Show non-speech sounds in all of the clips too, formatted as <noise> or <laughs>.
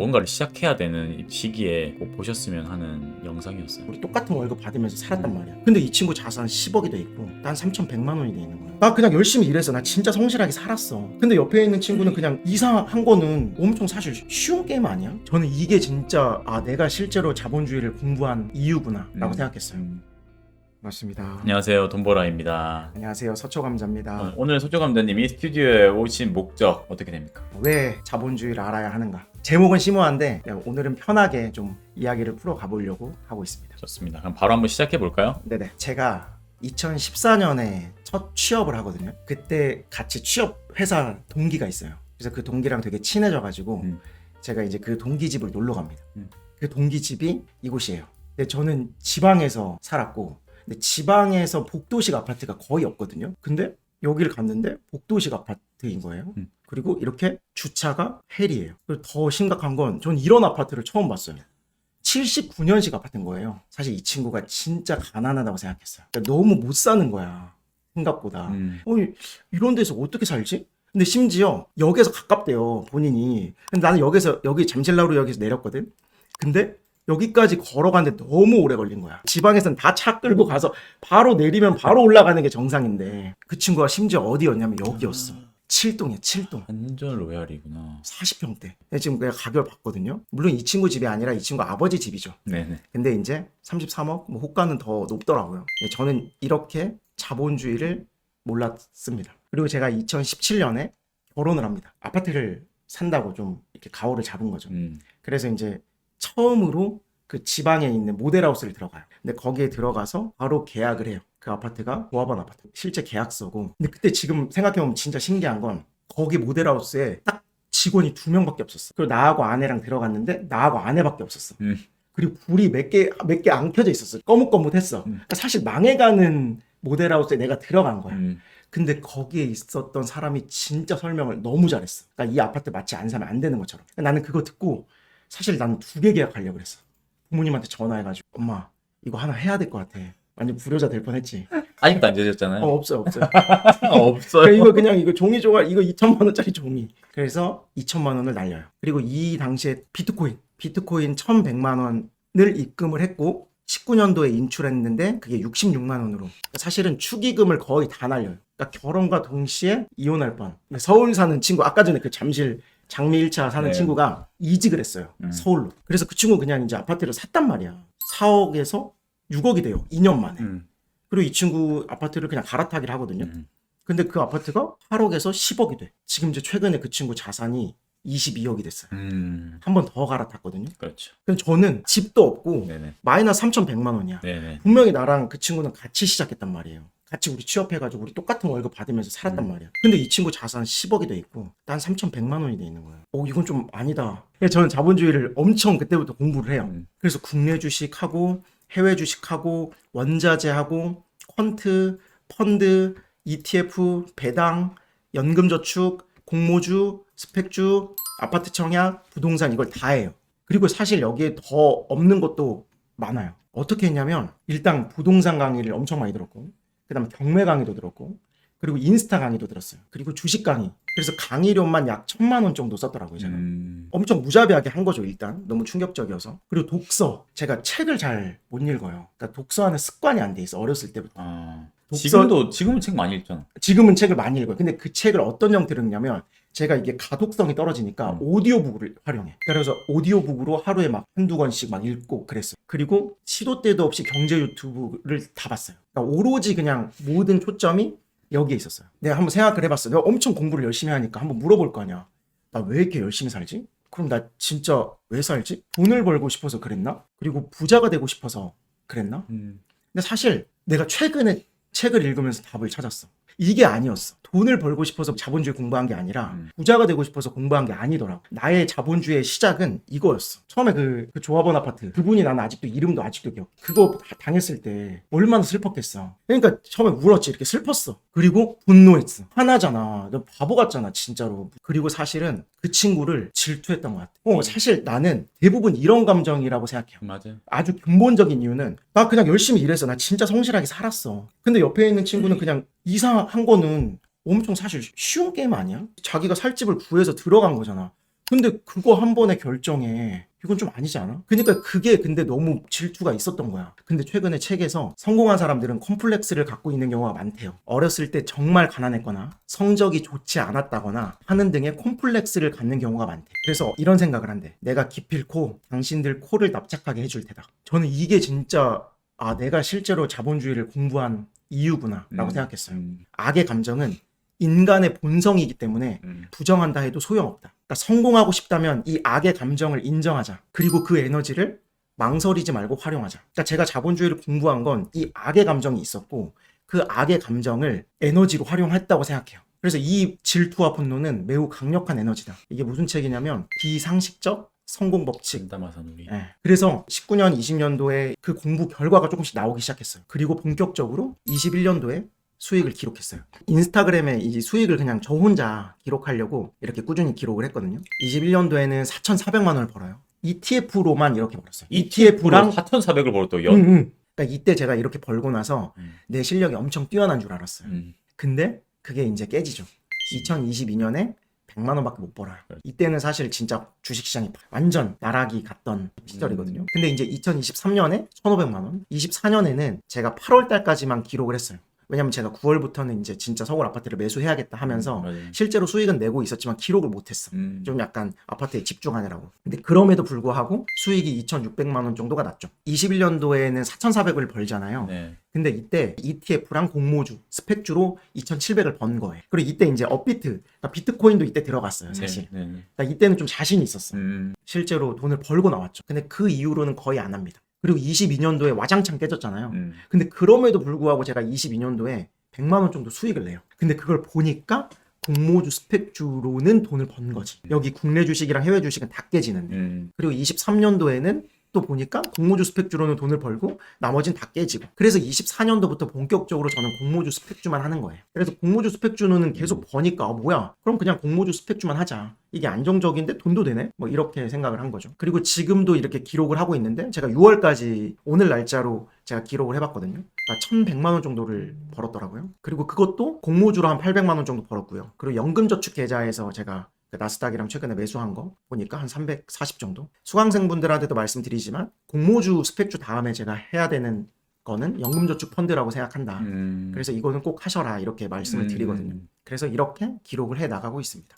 뭔가를 시작해야 되는 이 시기에 꼭 보셨으면 하는 영상이었어요. 우리 똑같은 월급 받으면서 살았단 말이야. 근데 이 친구 자산 10억이 돼 있고 난 3,100만 원이 돼 있는 거야. 나 그냥 열심히 일해서 나 진짜 성실하게 살았어. 근데 옆에 있는 친구는 그냥 이상한 거는 엄청 사실 쉬운 게임 아니야? 저는 이게 진짜 아 내가 실제로 자본주의를 공부한 이유구나라고 음. 생각했어요. 맞습니다. 안녕하세요, 돈보라입니다. 안녕하세요. 서초 감자입니다. 어, 오늘 소조감자님이 스튜디오에 오신 목적 어떻게 됩니까? 왜 자본주의를 알아야 하는가? 제목은 심오한데 오늘은 편하게 좀 이야기를 풀어가 보려고 하고 있습니다. 좋습니다. 그럼 바로 한번 시작해 볼까요? 네네. 제가 2014년에 첫 취업을 하거든요. 그때 같이 취업 회사 동기가 있어요. 그래서 그 동기랑 되게 친해져 가지고 음. 제가 이제 그 동기 집을 놀러 갑니다. 음. 그 동기 집이 이곳이에요. 근데 저는 지방에서 살았고, 근데 지방에서 복도식 아파트가 거의 없거든요. 근데 여기를 갔는데 복도식 아파트 인 거예요. 음. 그리고 이렇게 주차가 헬이에요. 그리고 더 심각한 건 전 이런 아파트를 처음 봤어요. 79년식 아파트인 거예요. 사실 이 친구가 진짜 가난하다고 생각했어요. 그러니까 너무 못 사는 거야. 생각보다. 음. 어, 이런 데서 어떻게 살지? 근데 심지어 역에서 가깝대요, 본인이. 근데 나는 역에서, 여기 잠실나루 역에서 내렸거든? 근데 여기까지 걸어가는데 너무 오래 걸린 거야. 지방에서는 다차 끌고 가서 바로 내리면 바로 올라가는 게 정상인데 그 친구가 심지어 어디였냐면 여기였어. 7동이야, 7동. 완전 로얄이구나. 40평대. 지금 내가 가격을 봤거든요. 물론 이 친구 집이 아니라 이 친구 아버지 집이죠. 네네. 근데 이제 33억, 뭐 호가는 더 높더라고요. 네, 저는 이렇게 자본주의를 몰랐습니다. 그리고 제가 2017년에 결혼을 합니다. 아파트를 산다고 좀 이렇게 가오를 잡은 거죠. 음. 그래서 이제 처음으로 그 지방에 있는 모델하우스를 들어가요. 근데 거기에 들어가서 바로 계약을 해요. 그 아파트가 조합원 아파트. 실제 계약서고. 근데 그때 지금 생각해보면 진짜 신기한 건 거기 모델하우스에 딱 직원이 두 명밖에 없었어. 그리고 나하고 아내랑 들어갔는데 나하고 아내밖에 없었어. 음. 그리고 불이 몇 개 몇 개 안 켜져 있었어. 꺼뭇꺼뭇했어. 음. 그러니까 사실 망해가는 모델하우스에 내가 들어간 거야. 음. 근데 거기에 있었던 사람이 진짜 설명을 너무 잘했어. 그러니까 이 아파트 마치 안 사면 안 되는 것처럼. 그러니까 나는 그거 듣고 사실 나는 두 개 계약하려고 그랬어. 부모님한테 전화해가지고 엄마 이거 하나 해야 될 것 같아. 완전 불효자 될 뻔했지. 아직도 안 되셨잖아요. 어 없어요 없어요. <laughs> 없어요. 그러니까 이거 그냥 이거 종이 조각 이거 2천만 원짜리 종이. 그래서 2천만 원을 날려요. 그리고 이 당시에 비트코인 비트코인 1,100만 원을 입금을 했고 19년도에 인출했는데 그게 66만 원으로 사실은 축의금을 거의 다 날려요. 그러니까 결혼과 동시에 이혼할 뻔. 서울 사는 친구 아까 전에 그 잠실 장미 1차 사는 네. 친구가 이직을 했어요. 음. 서울로. 그래서 그 친구 그냥 이제 아파트를 샀단 말이야. 4억에서 6억이 돼요. 2년 만에. 음. 그리고 이 친구 아파트를 그냥 갈아타기를 하거든요. 음. 근데 그 아파트가 8억에서 10억이 돼. 지금 이제 최근에 그 친구 자산이 22억이 됐어요. 음. 한 번 더 갈아탔거든요. 그렇죠. 그럼 저는 집도 없고 네네. 마이너스 3,100만 원이야. 네네. 분명히 나랑 그 친구는 같이 시작했단 말이에요. 같이 우리 취업해가지고 우리 똑같은 월급 받으면서 살았단 음. 말이야. 근데 이 친구 자산 10억이 돼 있고 난 3,100만 원이 돼 있는 거야. 어 이건 좀 아니다. 저는 자본주의를 엄청 그때부터 공부를 해요. 음. 그래서 국내 주식하고 해외 주식하고 원자재하고 퀀트, 펀드, ETF, 배당, 연금저축, 공모주, 스펙주, 아파트 청약, 부동산 이걸 다 해요. 그리고 사실 여기에 더 없는 것도 많아요. 어떻게 했냐면 일단 부동산 강의를 엄청 많이 들었고 그다음에 경매 강의도 들었고 그리고 인스타 강의도 들었어요. 그리고 주식 강의. 그래서 강의료만 약 천만 원 정도 썼더라고요, 제가. 음. 엄청 무자비하게 한 거죠 일단 너무 충격적이어서 그리고 독서 제가 책을 잘 못 읽어요 그러니까 독서하는 습관이 안 돼 있어 어렸을 때부터 아. 독서- 지금도 지금은 책 많이 읽잖아. 지금은 책을 많이 읽어요 근데 그 책을 어떤 형태로 읽냐면 제가 이게 가독성이 떨어지니까 음. 오디오북을 활용해 그래서 오디오북으로 하루에 막 한두 권씩 막 읽고 그랬어요 그리고 시도 때도 없이 경제 유튜브를 다 봤어요 그러니까 오로지 그냥 모든 초점이 여기에 있었어요 내가 한번 생각을 해봤어 내가 엄청 공부를 열심히 하니까 한번 물어볼 거 아니야 나 왜 이렇게 열심히 살지? 그럼 나 진짜 왜 살지? 돈을 벌고 싶어서 그랬나? 그리고 부자가 되고 싶어서 그랬나? 음. 근데 사실 내가 최근에 책을 읽으면서 답을 찾았어. 이게 아니었어. 돈을 벌고 싶어서 자본주의 공부한 게 아니라 음. 부자가 되고 싶어서 공부한 게 아니더라고. 나의 자본주의의 시작은 이거였어. 처음에 그, 그 조합원 아파트 그분이 나는 아직도 이름도 아직도 기억. 그거 다- 당했을 때 얼마나 슬펐겠어. 그러니까 처음에 울었지 이렇게 슬펐어. 그리고 분노했어. 하나잖아. 너 바보 같잖아 진짜로. 그리고 사실은 그 친구를 질투했던 것 같아. 어 사실 나는 대부분 이런 감정이라고 생각해요. 맞아요. 아주 근본적인 이유는 나 그냥 열심히 일해서 나 진짜 성실하게 살았어. 근데 옆에 있는 친구는 그냥 이상한 거는 엄청 사실 쉬운 게임 아니야? 자기가 살 집을 구해서 들어간 거잖아. 근데 그거 한 번의 결정에 이건 좀 아니지 않아? 그러니까 그게 근데 너무 질투가 있었던 거야. 근데 최근에 책에서 성공한 사람들은 컴플렉스를 갖고 있는 경우가 많대요. 어렸을 때 정말 가난했거나 성적이 좋지 않았다거나 하는 등의 콤플렉스를 갖는 경우가 많대. 그래서 이런 생각을 한대. 내가 기필코 당신들 코를 납작하게 해줄 테다. 저는 이게 진짜 아 내가 실제로 자본주의를 공부한 이유구나 라고 음. 생각했어요. 음, 악의 감정은 인간의 본성이기 때문에 음. 부정한다 해도 소용없다. 그러니까 성공하고 싶다면 이 악의 감정을 인정하자. 그리고 그 에너지를 망설이지 말고 활용하자. 그러니까 제가 자본주의를 공부한 건 이 악의 감정이 있었고 그 악의 감정을 에너지로 활용했다고 생각해요. 그래서 이 질투와 분노는 매우 강력한 에너지다. 이게 무슨 책이냐면 비상식적 성공 법칙. 진다마산 우리. 예. 그래서 19년, 20년도에 그 공부 결과가 조금씩 나오기 시작했어요. 그리고 본격적으로 21년도에 수익을 기록했어요. 인스타그램에 이 수익을 그냥 저 혼자 기록하려고 이렇게 꾸준히 기록을 했거든요. 21년도에는 4,400만 원을 벌어요. ETF로만 이렇게 벌었어요. ETF랑 4,400을 벌었더 연. 응, 응. 그러니까 이때 제가 이렇게 벌고 나서 음. 내 실력이 엄청 뛰어난 줄 알았어요. 음. 근데 그게 이제 깨지죠. 2022년에 100만 원밖에 못 벌어요. 이때는 사실 진짜 주식시장이 완전 나락이 갔던 시절이거든요. 근데 이제 2023년에 1,500만 원, 24년에는 제가 8월 달까지만 기록을 했어요. 왜냐면 제가 9월부터는 이제 진짜 서울 아파트를 매수해야겠다 하면서 맞아요. 실제로 수익은 내고 있었지만 기록을 못했어. 음. 좀 약간 아파트에 집중하느라고. 근데 그럼에도 불구하고 수익이 2,600만 원 정도가 났죠. 21년도에는 4,400을 벌잖아요. 네. 근데 이때 ETF랑 공모주, 스펙주로 2,700을 번 거예요. 그리고 이때 이제 업비트, 그러니까 비트코인도 이때 들어갔어요, 사실. 네. 네. 그러니까 이때는 좀 자신이 있었어. 요 음. 실제로 돈을 벌고 나왔죠. 근데 그 이후로는 거의 안 합니다. 그리고 22년도에 와장창 깨졌잖아요. 음. 근데 그럼에도 불구하고 제가 22년도에 100만 원 정도 수익을 내요. 근데 그걸 보니까 공모주 스펙주로는 돈을 번 거지. 여기 국내 주식이랑 해외 주식은 다 깨지는데. 음. 그리고 23년도에는 또 보니까 공모주 스펙주로는 돈을 벌고 나머지는 다 깨지고. 그래서 24년도부터 본격적으로 저는 공모주 스펙주만 하는 거예요. 그래서 공모주 스펙주는 계속 버니까 아, 뭐야? 그럼 그냥 공모주 스펙주만 하자. 이게 안정적인데 돈도 되네? 뭐 이렇게 생각을 한 거죠. 그리고 지금도 이렇게 기록을 하고 있는데 제가 6월까지 오늘 날짜로 제가 기록을 해봤거든요. 그러니까 1100만 원 정도를 벌었더라고요. 그리고 그것도 공모주로 한 800만 원 정도 벌었고요. 그리고 연금저축 계좌에서 제가 그 나스닥이랑 최근에 매수한 거 보니까 한 340 정도. 수강생분들한테도 말씀드리지만 공모주 스펙주 다음에 제가 해야 되는 거는 연금저축 펀드라고 생각한다. 음. 그래서 이거는 꼭 하셔라 이렇게 말씀을 드리거든요. 음. 그래서 이렇게 기록을 해 나가고 있습니다.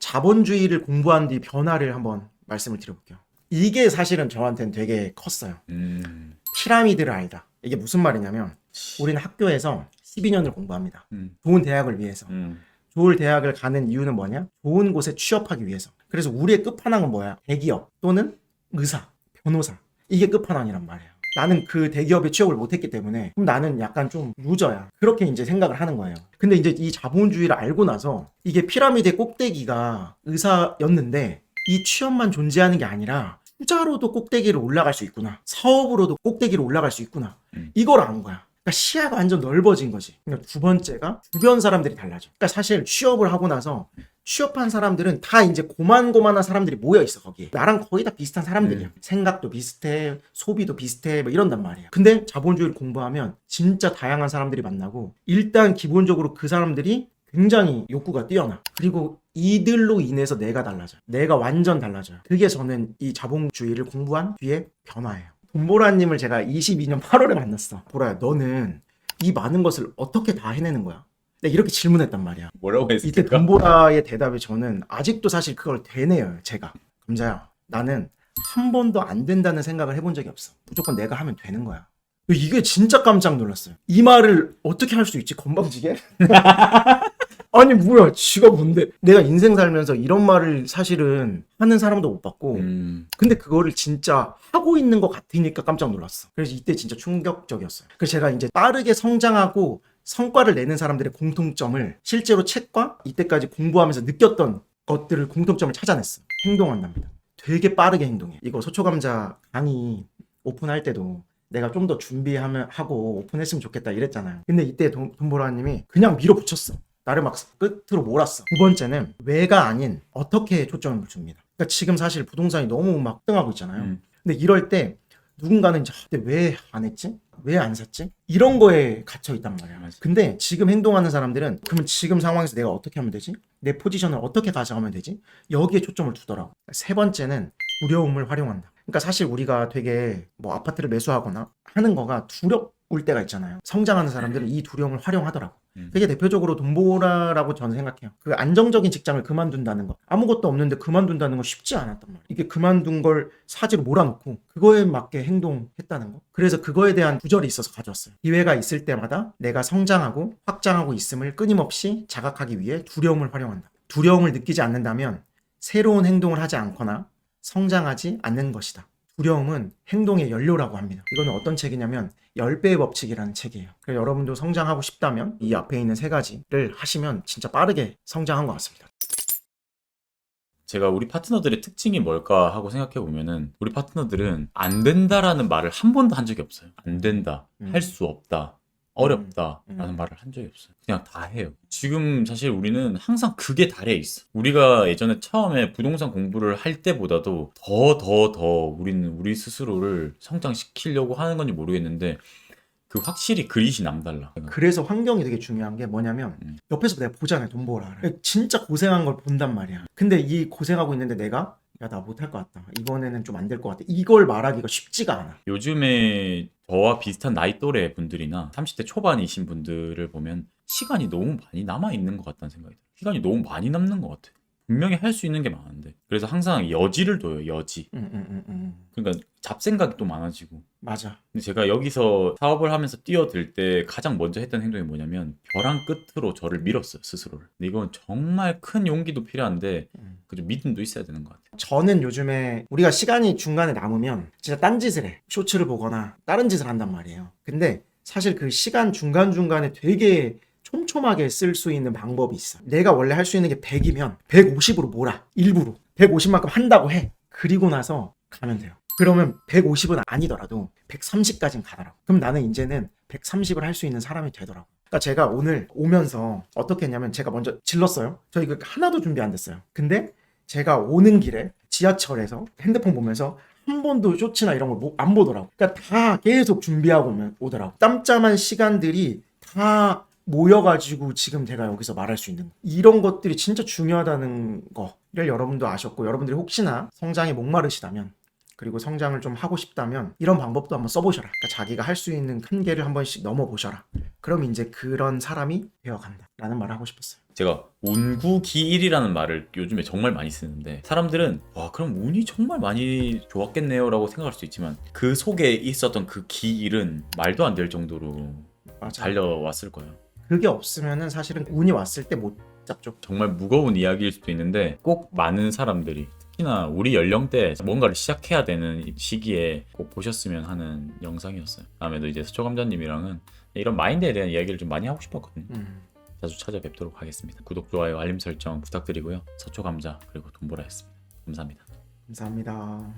자본주의를 공부한 뒤 변화를 한번 말씀을 드려볼게요. 이게 사실은 저한테는 되게 컸어요. 음. 피라미드를 알다. 이게 무슨 말이냐면 우리는 학교에서 12년을 공부합니다. 음. 좋은 대학을 위해서. 음. 좋은 대학을 가는 이유는 뭐냐? 좋은 곳에 취업하기 위해서. 그래서 우리의 끝판왕은 뭐야? 대기업 또는 의사, 변호사. 이게 끝판왕이란 말이에요. 나는 그 대기업에 취업을 못했기 때문에 그럼 나는 약간 좀 루저야. 그렇게 이제 생각을 하는 거예요. 근데 이제 이 자본주의를 알고 나서 이게 피라미드의 꼭대기가 의사였는데 이 취업만 존재하는 게 아니라 투자로도 꼭대기를 올라갈 수 있구나. 사업으로도 꼭대기로 올라갈 수 있구나. 음. 이걸 안 거야. 그러니까 시야가 완전 넓어진 거지. 그러니까 두 번째가 주변 사람들이 달라져. 그러니까 사실 취업을 하고 나서 취업한 사람들은 다 이제 고만고만한 사람들이 모여 있어 거기에. 나랑 거의 다 비슷한 사람들이야. 생각도 비슷해, 소비도 비슷해, 뭐 이런단 말이야. 근데 자본주의를 공부하면 진짜 다양한 사람들이 만나고 일단 기본적으로 그 사람들이 굉장히 욕구가 뛰어나. 그리고 이들로 인해서 내가 달라져. 내가 완전 달라져요. 그게 저는 이 자본주의를 공부한 뒤에 변화예요. 돈보라님을 제가 22년 8월에 만났어. 보라야, 너는 이 많은 것을 어떻게 다 해내는 거야? 내가 이렇게 질문했단 말이야. 뭐라고 이때 했을까? 돈보라의 대답이 저는 아직도 사실 그걸 되뇌요 제가. 감자야, 나는 한 번도 안 된다는 생각을 해본 적이 없어. 무조건 내가 하면 되는 거야. 이게 진짜 깜짝 놀랐어요. 이 말을 어떻게 할 수 있지? 건방지게? <laughs> 아니 뭐야 지가 뭔데 내가 인생 살면서 이런 말을 사실은 하는 사람도 못 봤고 음. 근데 그거를 진짜 하고 있는 것 같으니까 깜짝 놀랐어 그래서 이때 진짜 충격적이었어요 그래서 제가 이제 빠르게 성장하고 성과를 내는 사람들의 공통점을 실제로 책과 이때까지 공부하면서 느꼈던 것들을 공통점을 찾아냈어 행동한답니다 되게 빠르게 행동해 이거 소초감자 강의 오픈할 때도 내가 좀 더 준비하면 하고 오픈했으면 좋겠다 이랬잖아요. 근데 이때 돈, 돈보라님이 그냥 밀어붙였어. 나를 막 끝으로 몰았어. 두 번째는 왜가 아닌 어떻게 초점을 줍니다. 그러니까 지금 사실 부동산이 너무 막 등하고 있잖아요. 음. 근데 이럴 때 누군가는 이제 아, 근데 왜안 했지? 왜 안 샀지? 이런 거에 gat혀 있단 말이야. 맞아. 근데 지금 행동하는 사람들은 그러면 지금 상황에서 내가 어떻게 하면 되지? 내 포지션을 어떻게 가져가면 되지? 여기에 초점을 두더라고. 세 번째는 두려움을 활용한다. 그러니까 사실 우리가 되게 뭐 아파트를 매수하거나 하는 거가 두려 울 때가 있잖아요. 성장하는 사람들은 이 두려움을 활용하더라고. 음. 그게 대표적으로 돈보라라고 저는 생각해요. 그 안정적인 직장을 그만둔다는 거. 아무것도 없는데 그만둔다는 건 쉽지 않았단 말이에요. 이게 그만둔 걸 사지로 몰아놓고 그거에 맞게 행동했다는 거. 그래서 그거에 대한 구절이 있어서 가져왔어요. 기회가 있을 때마다 내가 성장하고 확장하고 있음을 끊임없이 자각하기 위해 두려움을 활용한다. 두려움을 느끼지 않는다면 새로운 행동을 하지 않거나 성장하지 않는 것이다. 두려움은 행동의 연료라고 합니다. 이거는 어떤 책이냐면 10배의 법칙이라는 책이에요. 그래서 여러분도 성장하고 싶다면 이 앞에 있는 세 가지를 하시면 진짜 빠르게 성장한 것 같습니다. 제가 우리 파트너들의 특징이 뭘까 하고 생각해 보면은 우리 파트너들은 안 된다라는 말을 한 번도 한 적이 없어요. 안 된다, 음. 할수 없다, 어렵다라는 음. 말을 한 적이 없어요. 그냥 다 해요. 지금 사실 우리는 항상 그게 달해 있어. 우리가 예전에 처음에 부동산 공부를 할 때보다도 더 더 더 우리는 우리 스스로를 성장시키려고 하는 건지 모르겠는데 그 확실히 그릿이 남달라. 그래서 환경이 되게 중요한 게 뭐냐면 음. 옆에서 내가 보잖아요 돈 벌어 진짜 고생한 걸 본단 말이야 근데 이 고생하고 있는데 내가 야 나 못할 것 같다 이번에는 좀 안 될 것 같아 이걸 말하기가 쉽지가 않아 요즘에 저와 비슷한 나이 또래 분들이나 30대 초반이신 분들을 보면 시간이 너무 많이 남아 있는 것 같다는 생각이 들어요. 시간이 너무 많이 남는 것 같아. 분명히 할 수 있는 게 많은데. 그래서 항상 여지를 둬요, 여지. 응, 응, 응, 응. 그러니까 잡생각이 또 많아지고. 맞아 근데 제가 여기서 사업을 하면서 뛰어들 때 가장 먼저 했던 행동이 뭐냐면 벼랑 끝으로 저를 밀었어요, 스스로를. 근데 이건 정말 큰 용기도 필요한데 음. 그좀 믿음도 있어야 되는 것 같아요. 저는 요즘에 우리가 시간이 중간에 남으면 진짜 딴 짓을 해. 쇼츠를 보거나 다른 짓을 한단 말이에요. 근데 사실 그 시간 중간중간에 되게 촘촘하게 쓸 수 있는 방법이 있어. 내가 원래 할 수 있는 게 100이면 150으로 몰아. 일부러. 150만큼 한다고 해. 그리고 나서 가면 돼요. 그러면 150은 아니더라도 130까지는 가더라고. 그럼 나는 이제는 130을 할 수 있는 사람이 되더라고. 그러니까 제가 오늘 오면서 어떻게 했냐면 제가 먼저 질렀어요. 저희 그 하나도 준비 안 됐어요. 근데 제가 오는 길에 지하철에서 핸드폰 보면서 한 번도 쇼츠나 이런 걸 안 보더라고. 그러니까 다 계속 준비하고 오더라고. 짬짬한 시간들이 다 모여가지고 지금 제가 여기서 말할 수 있는 거. 이런 것들이 진짜 중요하다는 거를 여러분도 아셨고 여러분들이 혹시나 성장에 목마르시다면 그리고 성장을 좀 하고 싶다면 이런 방법도 한번 써보셔라. 그러니까 자기가 할 수 있는 한계를 한 번씩 넘어보셔라. 그럼 이제 그런 사람이 되어간다. 라는 말을 하고 싶었어요. 제가 운구기일이라는 말을 요즘에 정말 많이 쓰는데 사람들은 와 그럼 운이 정말 많이 좋았겠네요 라고 생각할 수 있지만 그 속에 있었던 그 기일은 말도 안 될 정도로 맞아. 달려왔을 거예요. 그게 없으면은 사실은 운이 왔을 때 못 잡죠. 정말 무거운 이야기일 수도 있는데 꼭 많은 사람들이 특히나 우리 연령대 뭔가를 시작해야 되는 이 시기에 꼭 보셨으면 하는 영상이었어요. 다음에도 이제 서초감자님이랑은 이런 마인드에 대한 이야기를 좀 많이 하고 싶었거든요. 음. 자주 찾아뵙도록 하겠습니다. 구독, 좋아요, 알림 설정 부탁드리고요. 서초 감자 그리고 돈보라였습니다. 감사합니다. 감사합니다.